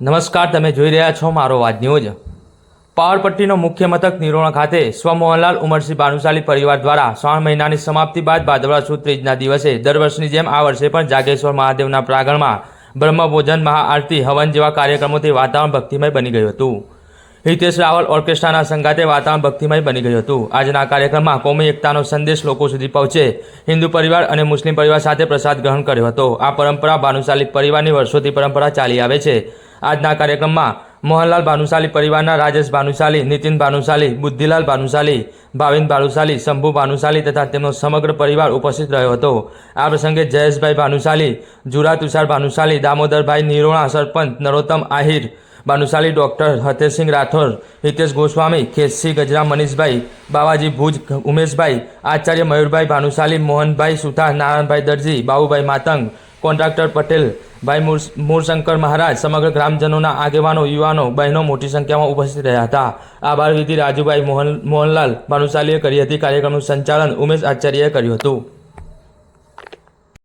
નમસ્કાર, તમે જોઈ રહ્યા છો મારો વાત ન્યૂઝ. પાવરપટ્ટીનો મુખ્ય મથક નિરોણા ખાતે સ્વમોહનલાલ ઉમરસિંહ ભાનુશાલી પરિવાર દ્વારા શ્રાવણ મહિનાની સમાપ્તિ બાદ ભાદરવા સુદ ત્રીજના દિવસે દર વર્ષની જેમ આ વર્ષે પણ જાગેશ્વર મહાદેવના પ્રાંગણમાં બ્રહ્મભોજન, મહાઆરતી, હવન જેવા કાર્યક્રમોથી વાતાવરણ ભક્તિમય બની ગયું હતું. હિતેશ રાવલ ઓર્કેસ્ટ્રાના સંગાતે વાતાવરણ ભક્તિમય બની ગયું હતું. આજના કાર્યક્રમમાં કોમી એકતાનો સંદેશ લોકો સુધી પહોંચે, હિન્દુ પરિવાર અને મુસ્લિમ પરિવાર સાથે પ્રસાદ ગ્રહણ કર્યો હતો. આ પરંપરા ભાનુશાલી પરિવારની વર્ષોથી પરંપરા ચાલી આવે છે. આજના કાર્યક્રમમાં મોહનલાલ ભાનુશાલી, પરિવારના રાજેશ ભાનુશાલી, નીતિન ભાનુશાલી, બુદ્ધિલાલ ભાનુશાલી, ભાવિન ભાનુશાલી, શંભુ ભાનુશાલી તથા તેમનો સમગ્ર પરિવાર ઉપસ્થિત રહ્યો હતો. આ પ્રસંગે જયેશભાઈ ભાનુશાલી, જુરા તુષાર ભાનુશાલી, દામોદરભાઈ નિરોણા, સરપંચ નરોત્તમ આહિર, ભાનુશાલી ડૉક્ટર હતેશસિંહ રાઠોર હિતેશ ગોસ્વામી ખેતસિંહ ગજરા, મનીષભાઈ બાવાજી, ભુજ ઉમેશભાઈ, આચાર્ય મયુરભાઈ ભાનુશાલી, મોહનભાઈ સુથાર, નારાયણભાઈ દરજી, બાબુભાઈ માતંગ કોન્ટ્રાક્ટર પટેલ, ભાઈ મૂળ, મૂળશંકર મહારાજ સમગ્ર ગ્રામજનોના આગેવાનો, યુવાનો, બહેનો મોટી સંખ્યામાં ઉપસ્થિત રહ્યા હતા. આભાર વિધિ રાજુભાઈ મોહન, મોહનલાલ ભાનુશાલીએ કરી હતી કાર્યક્રમનું સંચાલન ઉમેશ આચાર્યએ કર્યું હતું.